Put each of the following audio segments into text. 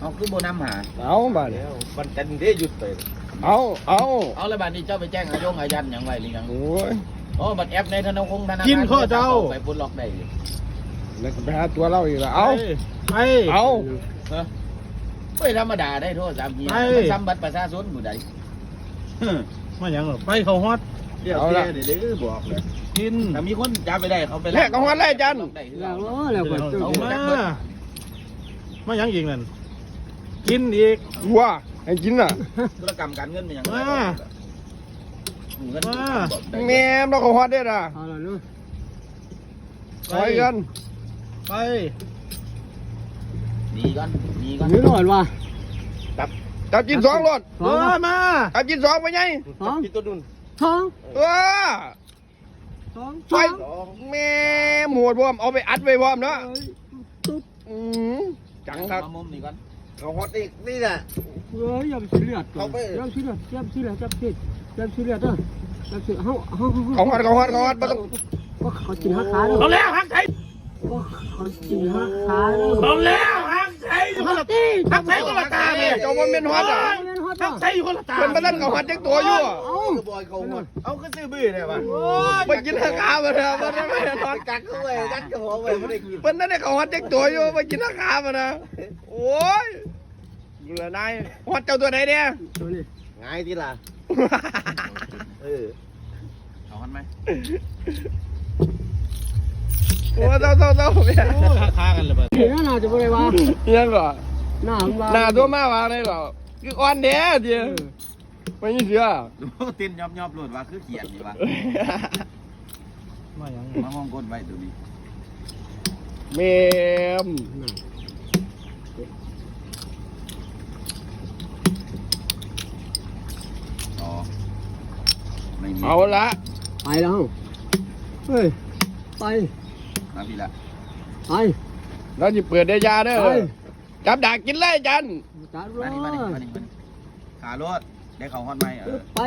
เอาคือโบนำหา เอาบาดนี้มันกันได้หยุดไปเอาเอาเอาแล้วบัดนี้เจ้าไปแจ้งอายงอายันหยังไว้หรือยังโอ้ย โอ้บัดแอปในธนาคารธนาคารกินข้อเจ้า ไปปลดล็อกได้ดิแล้วก็ไปหาตัวเราอีกแล้วเอาไป เอาเฮ้ยธรรมดาได้โทษสามเฮียไปมันซ้ำบัตรประชาชนผู้ใดมาอย่างเหรอไปเขาฮอตเดี๋ยวแกเดี๋ยวเดี๋ยวบอกเลยกิน ถ้ามีคนจับไปได้เขาไปแลกกับหัวไล่จันได้คือแล้วเอาแล้วก็ เอามา มาอย่างอีกนั่น กินอีกวัวให้กินน่ะ ธุรกรรมการเงินมันยังมาเงินมาแม่มเราก็ฮอดได้ล่ะเอาละเนาะคอยกันไปดีก่อนดีก่อนนี่รอดว่ะจับกินสองรถสเอองอมาจับกินสองไปไงสองกินตัวดุนสองเออสองไปแม่หมวดพร้อมเอาไปอัดไว้พร้อมเนาะตุ๊บอืมจังครับมามุมนี่ก่อน เขาฮอตอีกนี่แหละเอ้ยยำสีเลือดก่อนเอาไป ยำสีเลือดยำสีเลือดยำสียำสีเลือดเด้อยำสีเฮาเฮาเขาฮอดเขาฮอดเขาฮอดบ่ต้องว่าเขากินหักขาเด้อเอาแล้วหักใจว่าเขากินหักขาเด้อเอาแล้วหักใจหักตีหักใจคนละตาเลยเจ้าว่าเป็นฮอดอะหักใจคนละตาเพิ่นมาตั้งเขาฮอดจักตัวอยู่อะเอาบอยเขาฮอตเอาก็ซื้อบื้อได้ป่ะไปกินหักขามาเถอะมันไม่ได้ฮอดกัดเข้าไปกัดกระเพาะไปไม่ได้คืนเพิ่นนั่นได้เขาฮอดจักตัวอยู่ไปกินหักขามานะโอ้ย เบื่อนายฮอดเจ้าตัวไหนเนี่ยตัวนี้ง่ายทีละเออเอาคันไหมโอ้เจ้าเจ้าเจ้าเนี่ยหักคากันเลยป่ะเห็นแล้วน่าจะบ่ได้ว่ายังก่อนหน้ามันว่าหน้าตัวมาวางได้ก่อนคืออ่อนแท้เดียวไม่มีเสือตินยอบยอบโหลดว่าคือเขียนนี่ว่ามาอย่างมาห้องก้นไว้ตัวนี้เมม อ๋อ ไม่มีเอาละไปแล้ว เฮ้ย ไปมาพี่ละไป เราจะเปิดได้ยาเด้อไป จับดักกินเลยจันจัดรมานี่มานี่มาถนี่มานี่ขารถได้เขาฮอดไหมเออไป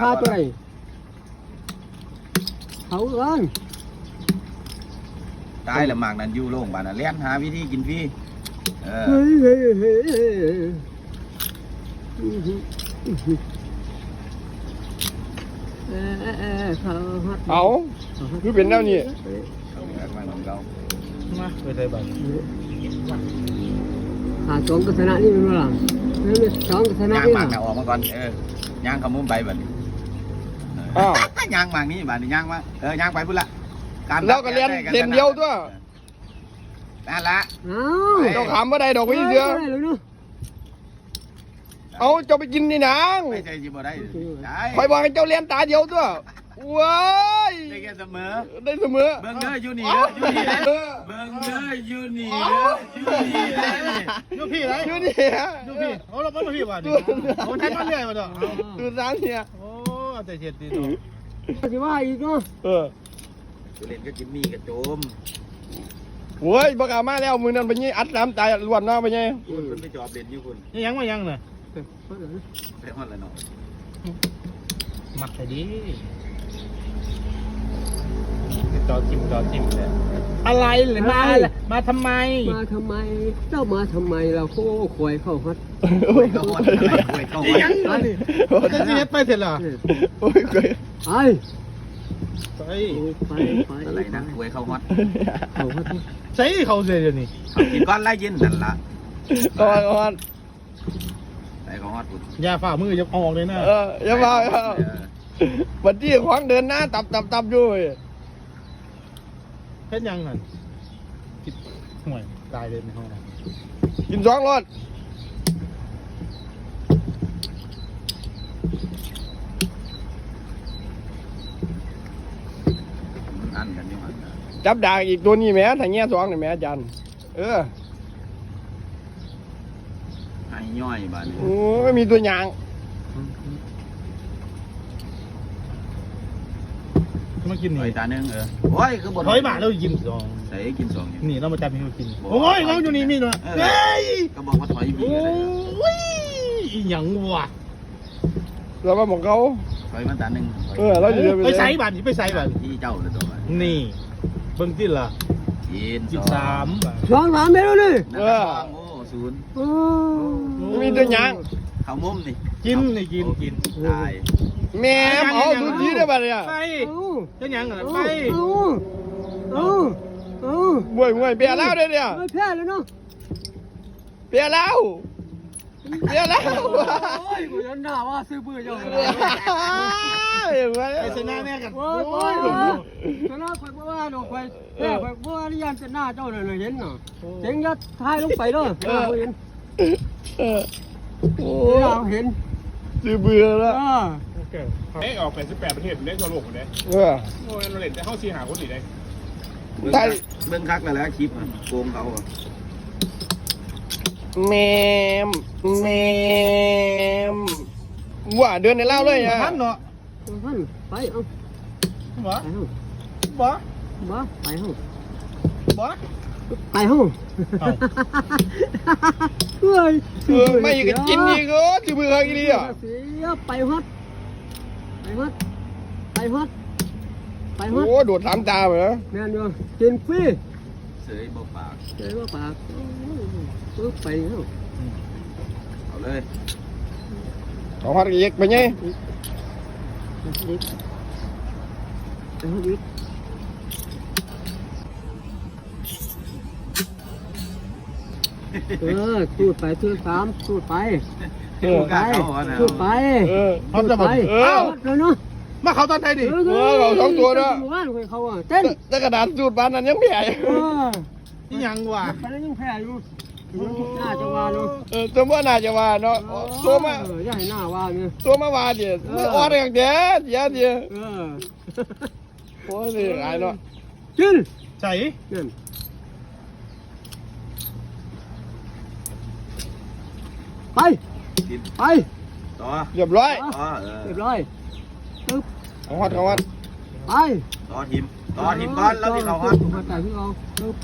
คาตัวไหนเขาเอิ้นตายแล้วหมากนั้นอยู่โรงพยาบาลน่ะเลี้ยนหาวิธีกินฟรีเออเฮ้ยเฮ้ยเฮ้ยเฮ้ย เออเออเออเขาฮัดเอาคือเป็นแนวนี้เอาเงินมาของเรามาไปใส่บัตรหาสองกษณะนี่มันว่าเฮ้ยสองกษณะย่างนี่หมากน่ะออกมาก่อนเออย่างเขามุมไปบัดนี้เออ้าวอย่างหมากนี้บัดนี้ย่างมาเออย่างไปพุ่นละเราก็เรียนเส้นเดียวตัวนั่นละเอ้า เจ้าขำไม่ได้ดอกพี่เสือได้เลยเนาะ เอาเจ้าไปกินนี่นางไม่ใช่จิบ่ได้ได้คอยบอกให้เจ้าเรียนตาเดียวตัวว้ายได้แค่เสมอได้เสมอเบิ่งเด้ออยู่นี่เด้ออยู่นี่เด้อเบิ่งเด้ออยู่นี่เด้ออยู่นี่เด้อยูพี่ไรอยู่นี่ยูพี่เอาเราไปพี่ว่ะนี่เอาแทงมาเรื่อยมาเถอะดูสามเนี่ยโอ้แต่เจ็ดดีตัวสิว่าอีกเนาะเออเล่นก็กินมีกระโจมโว้ยบักอามาแล้วมือนั้นไปยี่อัดน้ำตายล้วนเนาะไปยี่คุณไปจอบเล่นอยู่คุณนี่ยังมายังเนี่ย ไปฮอดแล้วเนาะหมักแต่ดีจอจิ้มจอจิ้มเลยอะไรหรือมามาทำไม มาทำไม เจ้ามาทำไมเราโค้ควยเข้าฮัดโอ้ยก็ฮอดอะไรโอ้ยก็ฮอดยังนี่จะเฮ็ดไปเสร็จแล้วโอ้ยเกยไปใส่ไปไปอะไรนะโอ้ยเข้าฮอดเข้าฮัดใส่เขาเสียเดี๋ยวนี้กินก้อนไล่ยินนั่นละก่อนก่อน ไปเขาฮอดคุณยาฝ่ามือจะออกเลยนะเอออย่ามาอย่ามาวันที่ขวางเดินหน้าตับตับตับอยู่เว้ยเฮ็ดยังนั่นคิดห่วยตายเลยในห้องกินสองรถอันกันอยู่หันจับดากอีกตัวนี้แหม่ถ้าเงี้ยสองนี่แหม่อาจารย์เออ ให้ย่อยบ้านนี้โอ้ไม่มีตัวอย่างมากินถอยนี่ตาหนึงเออโอ้ยคือบนถอยมาแล้วกินสองใส่กินสองอยู่นี่เรามาจับให้เขากิน โอ้ยเขาอยู่นี่มีด้วยเฮ้ยก็บอกว่าถอยบีโอ้เลยยอีหยังวะเรามาบอกเขาถอยมาตาหนึงเออเราจะเดินไปไปใส่บัตรไปใส่บัตรที่เจ้าเลยตัวนี่เบิ่งที่ละกินสิบสามบาทสองสามเมตรเลยนั่นละโอ้สุ ศูนย์โอ้มีตัวหยังเขามุมนี่กินนี่กินโอ้กินตายแม่มเอาสุดทีได้ป่ะเนี่ยไปเอาเฮ็ดหยังน่ะเอาไปเอาเอาเอามวยมวยเปียแล้วเด้อเนี่ยไม่แพ้เลยเนาะเปียแล้วเปียแล้วโอ้ยกูยันด่าว่าซื้อบื้อเจ้าเลยเห็นไหมไปชนะแน่กันโอ้ยโอ้ยชนะข่อยบ่ว่าดอกข่อยแพ้ข่อยบ่ว่านี่ยันจะหน้าเจ้าเลยเลยเห็นเนาะเจ๋งยัดท้ายลงไปเด้อเออเห็นเออโอ้เอยเห็นจือเบื่อแล้วอเอ้ออกไป18ปดประเทศได้ทั่วโลกหมดเลยเออโอ้ยเราเล่นแต่เข้าซีหาคนอีกได้ได้เบิ่งคักแล้วแหล้วคลิปอะโกงเขาอะแมมแมมว่าเดินในเล่าเลยอะท่านเนาะ ท่านไปเอาบ่ไปเฮาบ่บ่ไปเฮาบ่ไปเฮาเอาเฮ้ยเออไม่ก็กินอีกเออจือเบื่อกี่ดีอะเสียไปฮอดไปฮอดไปฮอดไปฮอดโอ้โดดสามตาเหรอแม่นอยู่กิฟรีเสยบ่ปากเจอว่าปากปึ๊บไปเฮาเอาเลยเอาฮัดไปไงไปฮอดอีกไปฮอดอีกเออพูดไปพูดตามพูดไปเออไปพูดไปเออฮอตจะไปบ่เอ้าเลยเนาะมาเขาตอนไหนดิเออเขาสองตัวเนอะบ้านของเขาอะเต้นแต่กระดาษสูตรบ้านนั้นยังแพ้อยู่ยังวะไปแล้วยังแพ้อยู่ น่าจะว่าเนาะเออตัวว่าน่าจะว่าเนาะตัวมาเอออย่าให้หน้าว่าเนี่ยตัวมาว่าเดี๋ยวไม่ออดอย่างเดียวเดี๋ยวเดี๋ยวเออโอ้ยนี่ไอ้เนาะกินใส่นั่นไปไปต่อเรียบร้อยเรียบร้อยปึ๊บเอาฮัดเอาฮัดไปต่อทีมต่อทีมก่อนแล้วที่เขาฮอตมาแต่ที่เราปึ๊บ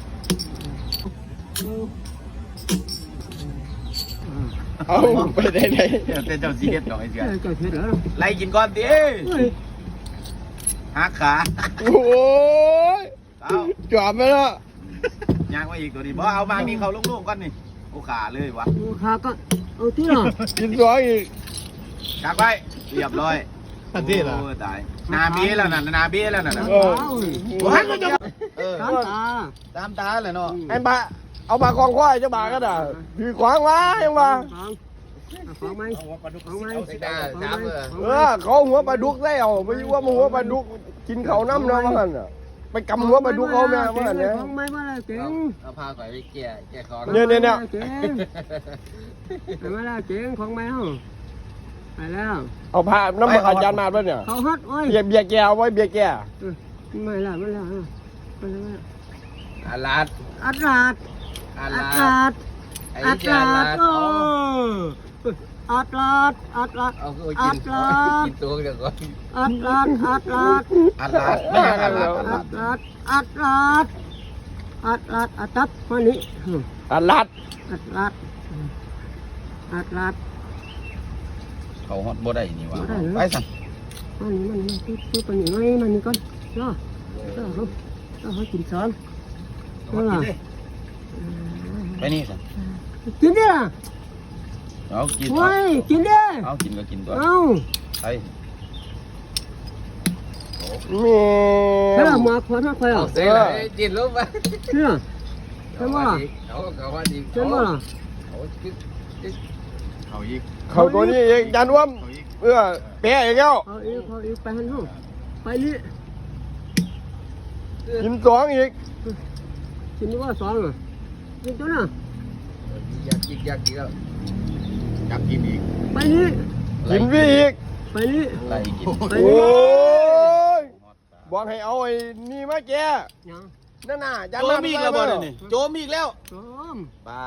ปึ๊บ เอาไปได้ไหนเดี๋ยวเจ้าซีเฮ็ดดอกไอ้เสือเอ้ยเจ้าเฮ็ดเหรอไล่กินก่อนดิเฮ้ยหักขาโอ้ยเอาจอบไปแล้วย่างมาอีกตัวนี้บ่เอามางนี่เขาลูกๆก่อนนี่โอ้ขาเลยวะลูกค้าก็เอาที่หรอกินสองอีกกักไว้เรียบร้อยทันทีล่ะโอ้ตายนาเบี้แล้วน่ะนาเบี้แล้วน่ะเออโอ้ยก็จะเออตามตาตามตาเลยเนาะไอ้บะ เอามาคลองควายเจะบาก็ได้คือขวางไว้ยังว่าฟังไหมฟังไหมเออเขาหัวปลาดุกได้เอาไปว่ามันหัวปลาดุกกินเขาน้ำเนาะมันอะไปกำหัวปลาดุกเขาแม่มันเนี่ยฟังไหมว่าอะไรเก่งเอาพาไปแก่แก่คอเนี่ยเนี่ยเนี่ยเก่งไปมาแล้วเก่งฟังไหมเฮาไปแล้วเอาผ้าน้ำมันอาจารย์มาป่ะเนี่ยเขาฮัดโอ้ยเบียร์เบียร์แก้วไว้เบียร์แก้วไม่ละไม่ละไม่ละอาลาดอัดลาด อาอัลาดลาดดไอ้อัดเจ้าลาลาดดโอ้อัดลาดอัดลาดเอาคืออักินดลาดกินตัวเดี๋ยวก่อนอัดลาดอัดลาดอาลาดไม่ใช่อาลาดอาอัลาดดลาดอัดลาดอัดลาดอัดตับมานี่อัดลัดอัดลาดอัดลาดเขาฮอตบ่ได้นี่วะบ่ได้เหรอไปสั่งมานี่มานี่ปุ๊บปุ๊บไปนี่มานี่มานี่ก่อนรอรอเขารอเขากินซ้อนรอ ไปนี่สั่งกินดิล่ะเอากินโอ้ยกินดิเอากินก็กินตัวเอาไปแม่เฮ้ยมาขวานมาขวานอะเสร็จแล้วกินลูกไปเนี่ยใช่ไหมล่ะเอาเอาว่าดีใช่ไหมล่ะเอาเอาอีกเขาตัวนี้เองยันว่มเออแปะอีกแล้วเอาอีกเอาอีกไปหันห้องไปนี่กินสองอีกกินดีว่าสองอะ กินตัวน่ะอยากกินอยากกินแล้วอยากกินอีกไปนี่กินพี่อีกไปนี่ไล่กินไปโอ้นี่ยบอกให้เอาไอ้นี่มาแกยังนั่นน่ะยันโจมีอีกแล้วบ่เนี่ยนี่โจมีอีกแล้วสองปลา